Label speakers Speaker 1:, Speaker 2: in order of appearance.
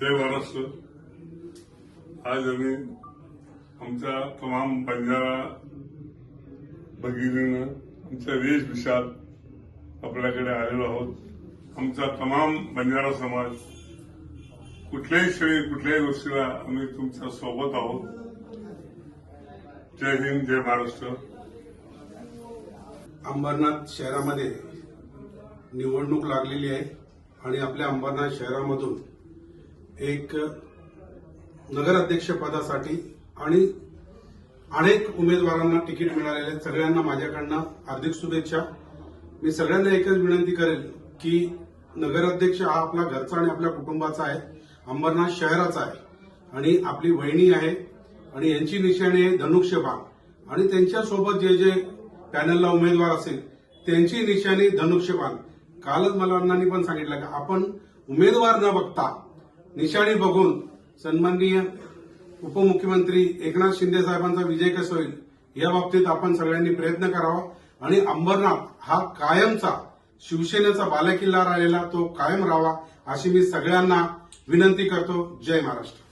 Speaker 1: जय महाराष्ट्र. आज आम्ही आमच्या तमाम बंजारा भगिनीनं आमच्या वेशभूषात आपल्याकडे आलेलो आहोत. आमचा तमाम बंजारा समाज कुठल्याही क्षणी कुठल्याही गोष्टीला आम्ही तुमच्यासोबत आहोत. जय हिंद जय महाराष्ट्र.
Speaker 2: अंबरनाथ शहरामध्ये निवडणूक लागलेली आहे आणि आपल्या अंबरनाथ शहरामधून एक नगराध्यक्ष पदासाठी आणि अनेक उमेदवारांना तिकीट मिळालेले आहे सगळ्यांना माझ्याकडनं हार्दिक शुभेच्छा. मी सगळ्यांना एकच विनंती करेल की नगराध्यक्ष हा आपला घरचा आणि आपल्या कुटुंबाचा आहे. अंबरनाथ शहराचा आहे. आणि आपली वहिनी आहे. आणि यांची निशाणी आहे धनुष्यबाण. आणि त्यांच्यासोबत जे जे पॅनलला उमेदवार असेल त्यांची निशाणी धनुष्यबाण. कालच मला अण्णांनी पण सांगितलं की आपण उमेदवार न बघता निशाणी बघून सन्माननीय उपमुख्यमंत्री एकनाथ शिंदे साहेबांचा विजय कसा होईल या बाबतीत आपण सगळ्यांनी प्रयत्न करावा. आणि अंबरनाथ हा कायमचा शिवसेनेचा बालेकिल्ला राहिलेला तो कायम राहावा अशी मी सगळ्यांना विनंती करतो. जय महाराष्ट्र.